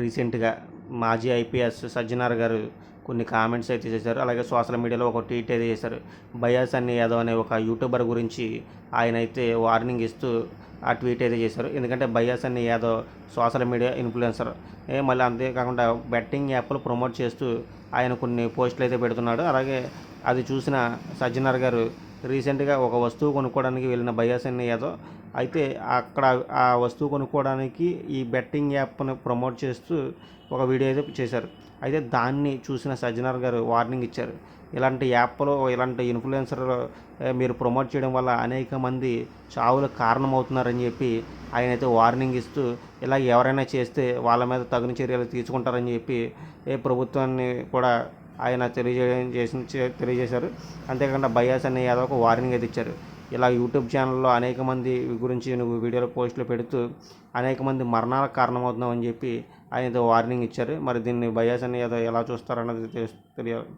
రీసెంట్గా మాజీ ఐపీఎస్ సజ్జనార్ గారు కొన్ని కామెంట్స్ అయితే చేశారు. అలాగే సోషల్ మీడియాలో ఒక ట్వీట్ అయితే చేశారు. బయాస్ అన్ని యాదవ్ అనే ఒక యూట్యూబర్ గురించి ఆయన అయితే వార్నింగ్ ఇస్తూ ఆ ట్వీట్ అయితే చేశారు. ఎందుకంటే బయాస్ అన్ని యాదవ్ సోషల్ మీడియా ఇన్ఫ్లుయెన్సర్. మళ్ళీ అంతేకాకుండా బెట్టింగ్ యాప్లు ప్రమోట్ చేస్తూ ఆయన కొన్ని పోస్టులు అయితే పెడుతున్నాడు. అలాగే అది చూసిన సజ్జనార్ గారు రీసెంట్గా ఒక వస్తువు కొనుక్కోవడానికి వెళ్ళిన బయాస్ అన్ని అయితే అక్కడ ఆ వస్తువు కొనుక్కోవడానికి ఈ బెట్టింగ్ యాప్ను ప్రమోట్ చేస్తూ ఒక వీడియో అయితే చేశారు. అయితే దాన్ని చూసిన సజ్జనార్ గారు వార్నింగ్ ఇచ్చారు. ఇలాంటి యాప్లో ఇలాంటి ఇన్ఫ్లుయెన్సర్ మీరు ప్రమోట్ చేయడం వల్ల అనేక మంది చావులకు కారణమవుతున్నారని చెప్పి ఆయన అయితే వార్నింగ్ ఇస్తూ ఇలా ఎవరైనా చేస్తే వాళ్ళ మీద తగిన చర్యలు తీసుకుంటారని చెప్పి ఏ ప్రభుత్వాన్ని కూడా ఆయన తెలియజేయడం చేసి తెలియజేశారు. అంతేకాకుండా బయాస్ అనే యాదవ్ ఒక వార్నింగ్ అయితే ఇచ్చారు. ఇలా యూట్యూబ్ ఛానల్లో అనేక మంది గురించి నువ్వు వీడియోలు పోస్టులు పెడుతూ అనేక మంది మరణాలకు కారణమవుతున్నావు అని చెప్పి ఆయన వార్నింగ్ ఇచ్చారు. మరి దీన్ని బయాస్ అనే యాదవ్ ఎలా చూస్తారన్నది తెలియ తెలియాలి